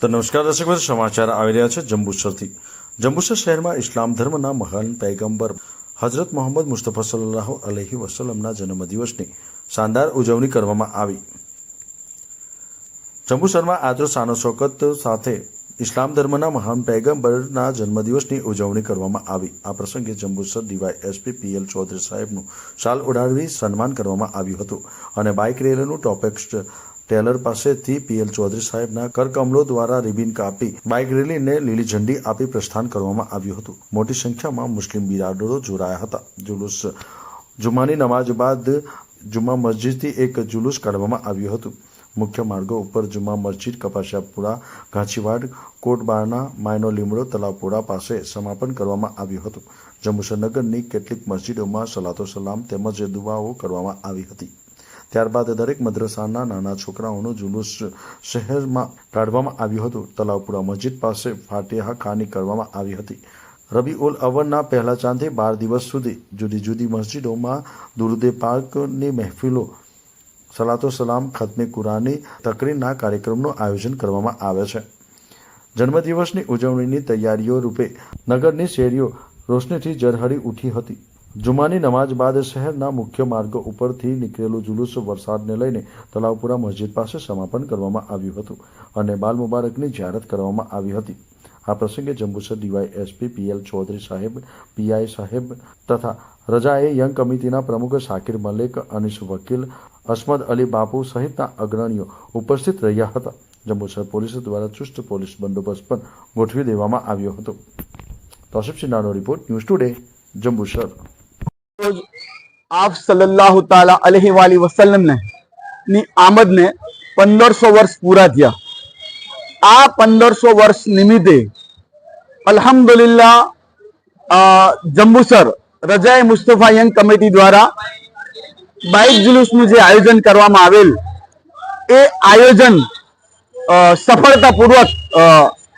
તો નમસ્કાર દર્શક મિત્રો, સમાચાર આવી રહ્યા છે જંબુસરથી. જંબુસર શહેરમાં ઇસ્લામ ધર્મના મહાન પૈગંબર હજરત મોહમ્મદ મુસ્તફા સલ્લાહ અલહી વસલમના જન્મદિવસની શાનદાર ઉજવણી કરવામાં આવી. જંબુસરમાં આદરો સાનો શોકત સાથે ઇસ્લામ ધર્મના મહાન પૈગંબરના જન્મદિવસની ઉજવણી કરવામાં આવી. આ પ્રસંગે Jambusar DY SP PL Chaudhary સાહેબનું શાલ ઉડાડવી સન્માન કરવામાં આવ્યું હતું અને બાઇક રેલીનું ટોપેક્સ ટેલર પાસેથી પીએલ ચૌધરી સાહેબના કરકમલો દ્વારા રિબિન કાપી, બાઇક રેલીને લીલી ઝંડી આપી પ્રસ્થાન કરવામાં આવ્યું હતું. મોટી સંખ્યામાં મુસ્લિમ બિરાદરો જોડાયા હતા. જુલુસ જુમાની નમાજ બાદ જુમા મસ્જિદથી એક જુલુસ કાઢવામાં આવ્યું હતું. મુખ્ય માર્ગો ઉપર જુમા મસ્જિદ, કપાસિયાપુરા ઘાંચીવાડ કોટબારના, માયનો લીમડો, તલાવપુરા પાસે સમાપન કરવામાં આવ્યું હતું. જમ્મુ નગરની કેટલીક મસ્જિદોમાં સલાતો સલામ તેમજ દુઆઓ કરવામાં આવી હતી. ત્યારબાદ દરેક મદ્રસાના નાના છોકરાઓનું જુલુસ શહેરમાં કાઢવામાં આવ્યું હતું. તલાવપુરા મસ્જિદ પાસે ફાટેહા ખાની કરવામાં આવી હતી. રબી ઉલ અવનના પહેલા ચાંદે બાર દિવસ સુધી જુદી જુદી મસ્જિદોમાં દુરુદે પાર્કની મહેફિલો, સલાતો સલામ, ખતમે કુરાની, તકરીરના કાર્યક્રમનું આયોજન કરવામાં આવે છે. જન્મદિવસની ઉજવણીની તૈયારીઓ રૂપે નગરની શેરીઓ રોશનીથી ઝરહળી ઉઠી હતી. જુમાની નમાજ બાદ શહેરના મુખ્ય માર્ગો ઉપરથી નીકળેલું જુલુસ વરસાદને લઈને તલાવપુરા મસ્જિદ પાસે સમાપન કરવામાં આવ્યું હતું અને બાલ મુબારકની જાહેરાત કરવામાં આવી હતી. આ પ્રસંગે Jambusar DY SP PL Chaudhary સાહેબ, પીઆઈ સાહેબ તથા રજાએ યંગ કમિટીના પ્રમુખ શાકિર મલેક અનીશ વકીલ, અસમદ અલી બાપુ સહિતના અગ્રણીઓ ઉપસ્થિત રહ્યા હતા. જંબુસર પોલીસ દ્વારા ચુસ્ત પોલીસ બંદોબસ્ત પણ ગોઠવી દેવામાં આવ્યો હતો. તોસિફ સિન્હાનો રિપોર્ટ ન્યૂઝ ટુડે જંબુસર. આપ સલ્લલ્લાહુ તાલા અલહી વસલ્લમની આમદને પંદરસો વર્ષ પૂરા થયા. આ પંદરસો વર્ષ નિમિત્તે અલ્હમ્દુલિલ્લાહ અ, જંબુસર રજાએ મુસ્તફા યંગ કમિટી દ્વારા બાઇક જુલુસનું જે આયોજન કરવામાં આવેલ એ આયોજન સફળતાપૂર્વક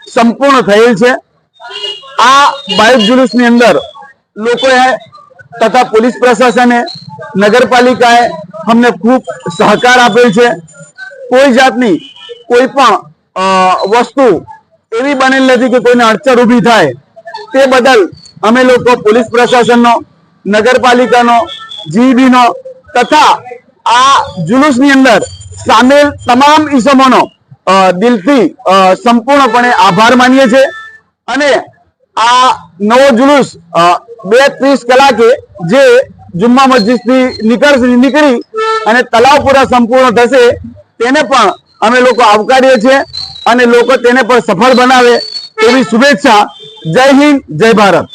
સંપૂર્ણ થયેલ છે. આ બાઇક જુલુસની અંદર લોકોએ તથા પોલીસ પ્રશાસને નગરપાલિકાએ અમને ખૂબ સહકાર આપેલ છે. કોઈ જાતની કોઈ પણ વસ્તુ એવી બનેલ નથી કે કોઈને અડચણ ઊભી થાય. તે બદલ અમે લોકો પોલીસ પ્રશાસનનો, નગરપાલિકાનો, જીઈબીનો તથા આ જુલુસની અંદર સામેલ તમામ ઈસમોનો દિલથી સંપૂર્ણપણે આભાર માનીએ છીએ. અને આ નવો જુલુસ બે ત્રીસ કલાકે જે જુમ્મા મસ્જિદથી નીકળશે, નીકળી અને તલાવપુરા સંપૂર્ણ થશે, તેને પણ અમે લોકો આવકારીએ છીએ અને લોકો તેને પણ સફળ બનાવે તેવી શુભેચ્છા. જય હિન્દ, જય ભારત.